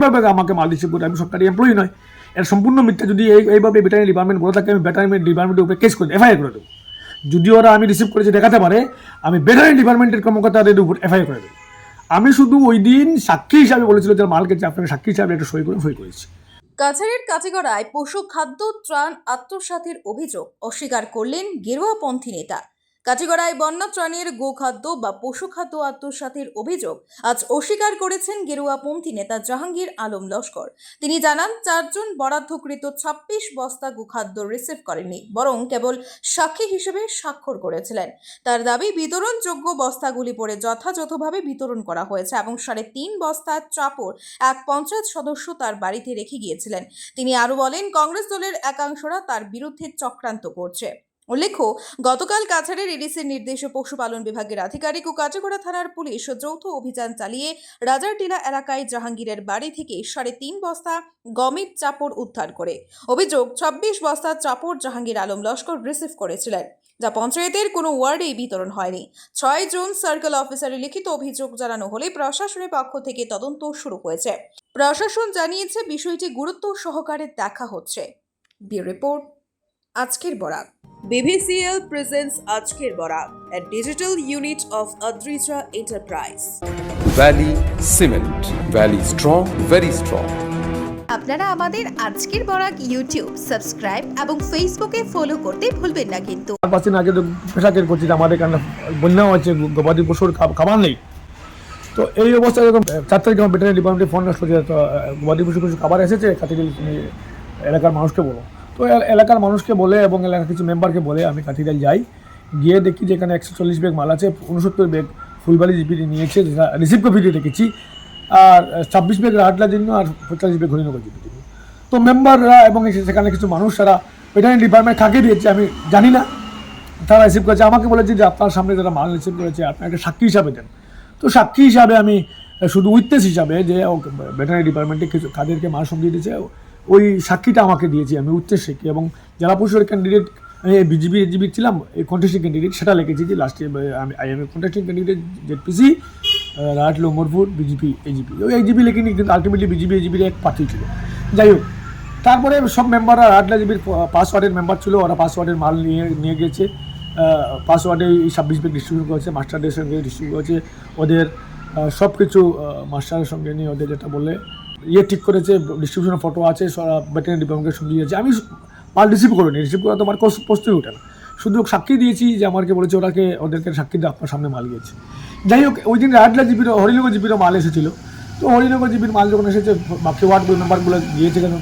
কীভাবে আমাকে মাল করে আমি সরকারি এমপ্লয়ি নয়। এর সম্পূর্ণ মিথ্যা যদি এই এইভাবে ব্যাটারি ডিপার্টমেন্ট বলে থাকে, আমি ব্যাটারি ডিপার্টমেন্টের উপরে কেস করে এফআইআর করে দেবো। যদি ওরা আমি রিসিভ করেছি দেখাতে পারে, আমি ব্যাটারি ডিপার্টমেন্টের কর্মকর্তাদের উপর এফআইআর করে দেবো। আমি শুধু ওই দিন সাক্ষী হিসাবে বলেছিল যে মাল গেছে আপনাকে সাক্ষী হিসাবে একটা সই করে সই করেছি। কাছাড়ের কাটিগড়ায় পশু খাদ্য ত্রাণ আত্মসাতের অভিযোগ অস্বীকার করলেন গেরুয়াপন্থী নেতা। কাটিগড়ায় বন্যা ত্রাণের গোখাদ্য বা পশু খাদ্য আত্মসাতের অভিযোগ আজ অস্বীকার করেছেন গেরুয়াপন্থী নেতা জাহাঙ্গীর আলম লস্কর। তিনি জানান, চারজন বরাদ্দকৃত ছাব্বিশ বস্তা গোখাদ্য রিসিভ করেননি, বরং কেবল সাক্ষী হিসেবে স্বাক্ষর করেছিলেন। তার দাবি, বিতরণযোগ্য বস্তাগুলি পরে যথাযথভাবে বিতরণ করা হয়েছে এবং সাড়ে তিন বস্তার চাপড় এক পঞ্চায়েত সদস্য তার বাড়িতে রেখে গিয়েছিলেন। তিনি আরও বলেন, কংগ্রেস দলের একাংশরা তার বিরুদ্ধে চক্রান্ত করছে। উল্লেখ্য, গতকাল কাছাড়ের এডিসির নির্দেশে পশুপালন বিভাগের আধিকারিক ও কাঁচাগড়া থানার পুলিশ যৌথ অভিযান চালিয়ে রাজারটিলা এলাকায় জাহাঙ্গীরের বাড়ি থেকে সাড়ে তিন বস্তা গমের চাপড় উদ্ধার করে। অভিযোগ, ছাব্বিশ বস্তা চাপড় জাহাঙ্গীর আলম লস্কর রিসিভ করেছিলেন, যা পঞ্চায়েতের কোনো ওয়ার্ডেই বিতরণ হয়নি। ছয় জুন সার্কেল অফিসারে লিখিত অভিযোগ জানানো হলে প্রশাসনের পক্ষ থেকে তদন্ত শুরু হয়েছে। প্রশাসন জানিয়েছে, বিষয়টি গুরুত্ব সহকারে দেখা হচ্ছে। রিপোর্ট, আজকের বরাক বিভিসিএল প্রেজেন্স আজকের Barak a digital unit of Adrija Enterprise. Valley Cement. Valley strong, very strong. আপনারা আমাদের আজকের বরাক ইউটিউব সাবস্ক্রাইব এবং ফেসবুকে ফলো করতে ভুলবেন না কিন্তু পাঁচ দিন আগে তো পেশাকের করছি যে আমাদের এখানে বন্যা হচ্ছে গবাদি পশুর খাবার নেই তো এই অবস্থায় যখন চার তারিখে আমার ভেটেরিনারি ডিপার্টমেন্টে ফোন আসলো যে গবাদি পশু কিছু খাবার এসেছে তুমি এলাকার মানুষকে বলো তো এলাকার মানুষকে বলে এবং এলাকার কিছু মেম্বারকে বলে আমি কাতিরাল যাই। গিয়ে দেখি যে এখানে একশো চল্লিশ ব্যাগ মাল আছে, উনসত্তর ব্যাগ ফুলবাড়ি জিপি নিয়েছে রিসিভ কপি রেখেছি আর ছাব্বিশ ব্যাগ রাটলার জন্য আর পঁয়তাল্লিশ ব্যাগ হরিনগর জন্য তো মেম্বাররা এবং সেখানে কিছু মানুষ তারা ভেটেরিনারি ডিপার্টমেন্ট কাকে দিয়েছে, আমি জানি না। তারা রিসিভ করেছে। আমাকে বলেছে যে আপনার সামনে যারা মাল রিসিভ করেছে, আপনি একটা সাক্ষী হিসাবে দেন। তো সাক্ষী হিসাবে আমি শুধু উইটনেস হিসাবে যে ভেটেরিনারি ডিপার্টমেন্টে কিছু কাদেরকে মাল সঙ্গিয়ে দিয়েছে ওই সাক্ষীটা আমাকে দিয়েছি, আমি উইটনেস শিখি এবং যারা পশুর ক্যান্ডিডেট বিজিবি এজিবি ছিলাম, এই কন্টেস্টিং ক্যান্ডিডেট সেটা লিখেছি যে লাস্টে আমি I am contesting candidate ZPC Raad লোমরপুর BJP AGP ওই এজিপি লিখিনি, কিন্তু আলটিমেটলি বিজেপি এজিপির এক প্রার্থী ছিল। যাই হোক, তারপরে সব মেম্বাররা আটলা জিবির পাসওয়ার্ডের মেম্বার ছিল, ওরা পাসওয়ার্ডের মাল নিয়ে নিয়ে গেছে। পাঁচ ওয়ার্ডে এই ছাব্বিশ ব্যাগ ডিস্ট্রিবিউট করেছে মাস্টারদের সঙ্গে ডিস্ট্রিবিউট করেছে। ওদের সব কিছু মাস্টারের সঙ্গে নিয়ে ওদের যেটা বলে ইয়ে ঠিক করেছে ডিস্ট্রিবিউশনের ফটো আছে ব্যাটারি ডিপার্টমেন্টের সঙ্গে দিয়েছে আমি মাল রিসিভ করিনি রিসিভ করা তো আমার প্রশ্নই ওঠে না। শুধু সাক্ষী দিয়েছি যে আমাকে বলেছে ওরাকে ওদেরকে সাক্ষী দিয়ে আপনার সামনে মাল গিয়েছে। যাই হোক, ওই দিন রাটলা জিপির হরিনগর জিপিরও মাল এসেছিল। তো হরিনগর জিপির মাল যখন এসেছে, বাকি ওয়ার্ড মেম্বারগুলো গিয়েছে কেন?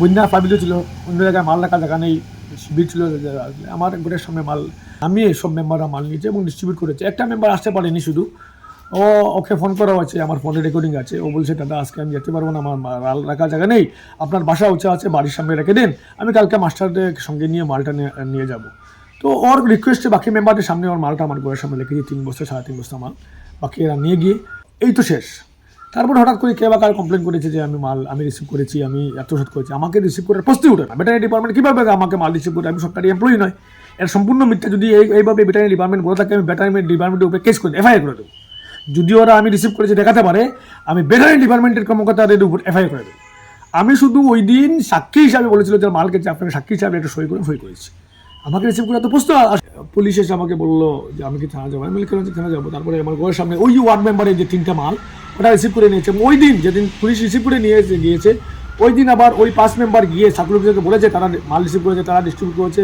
বন্যা প্লাবিত ছিল, অন্য জায়গায় মাল রাখা জায়গা নেই শিবির ছিল আমার গোটের সামনে মাল আমি সব মেম্বাররা মাল নিয়েছে এবং ডিস্ট্রিবিউট করেছে। একটা মেম্বার আসতে পারেনি শুধু ও ওকে ফোন করা আছে আমার ফোনে রেকর্ডিং আছে। ও বলছে, দাদা, আজকে আমি যেতে পারব না, আমার মাল রাখার জায়গা নেই। আপনার বাসা উঁচা আছে, বাড়ির সামনে রেখে দিন। আমি কালকে মাস্টারদের সঙ্গে নিয়ে মালটা নিয়ে- যাব। তো ওর রিকোয়েস্টে বাকি মেম্বারদের সামনে ওর মালটা আমার ঘরের সামনে রেখেছি তিন বস্তা, সাড়ে তিন বস্তা মাল। বাকি এরা নিয়ে গিয়ে, এই তো শেষ। তারপর হঠাৎ করে কে বা কার কমপ্লেন করেছে যে আমি মাল আমি রিসিভ করেছি, আমি এত আত্মসাৎ করেছি, আমাকে রিসিভ করার প্রশ্নই উঠে না। ভেটেরিনারি ডিপার্টমেন্ট কীভাবে আমাকে মাল রিসিভ করে? আমি সরকারি এমপ্লয়ি নয়। এর সম্পূর্ণ মিথ্যা যদি এই এইভাবে ভেটেরিনারি ডিপার্টমেন্ট বলে থাকে, আমি ভেটেরিনারি ডিপার্টমেন্টের উপরে কেস করে এফআইআর করে দেবো। যদি ওরা আমি রিসিভ করেছি দেখাতে পারে, আমি ভেটেরিনারি ডিপার্টমেন্টের কর্মকর্তাদের উপর এফআইআর করে দেবো। আমি শুধু ওই দিন সাক্ষী হিসাবে বলেছিল যে মাল গেছে আপনাকে সাক্ষী হিসাবে একটা সই করে, সই করেছি। আমাকে রিসিভ করে তো প্রশ্ন পুলিশ এসে আমাকে বলল যে আমি কি থানা যাব? আমি কেন থানা যাব? তারপরে আমার ঘরের সামনে ওই ওয়ার্ড মেম্বারের যে তিনটা মাল, ওটা রিসিভ করে নিয়েছে। ওই দিন যেদিন পুলিশ রিসিভ করে নিয়ে গিয়েছে, ওই দিন আবার ওই পাঁচ মেম্বার গিয়ে অফিসারকে বলেছে, তারা মাল রিসিভ করেছে, তারা ডিস্ট্রিবিউট করেছে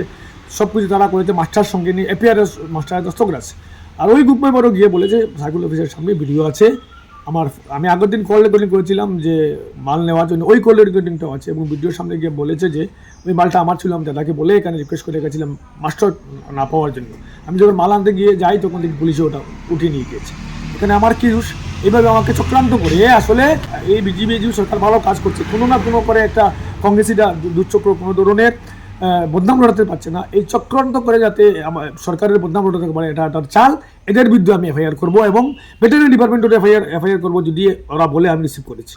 সব কিছু তারা করেছে, মাস্টার সঙ্গে নিয়ে এপিআরএস মাস্টারের দস্তক আছে। আর ওই গ্রুপ মেম্বারও গিয়ে বলেছে সার্কুল অফিসের সামনে ভিডিও আছে। আমার আমি আগের দিন কল রেকর্ডিং করেছিলাম যে, মাল নেওয়ার জন্য, ওই কল রেকর্ডিংটাও আছে এবং ভিডিওর সামনে গিয়ে বলেছে যে, ওই মালটা আমার ছিল, আমি দাদাকে বলে এখানে রিকোয়েস্ট করে রেখেছিলাম মাস্টার না পাওয়ার জন্য। আমি যখন মাল আনতে গিয়ে যাই, তখন দেখি পুলিশে ওটা উঠিয়ে নিয়ে গিয়েছে। এখানে আমার কি দোষ? এইভাবে আমাকে চক্রান্ত করে আসলে এই বিজিবি সরকার ভালো কাজ করছে। কোনো না কোনো করে একটা কংগ্রেসিরা দুচক্র কোনো ধরনের বদনাম লড়াতে পারছে না। এই চক্রান্ত করে যাতে আমার সরকারের বদনাম লড়াতে পারে, এটা একটা চাল, এদের বিরুদ্ধে আমি এফআইআর করব এবং ভেটেরিনারি ডিপার্টমেন্টের এফআইআর এফআইআর করব যদি ওরা বলে আমি রিসিভ করেছি।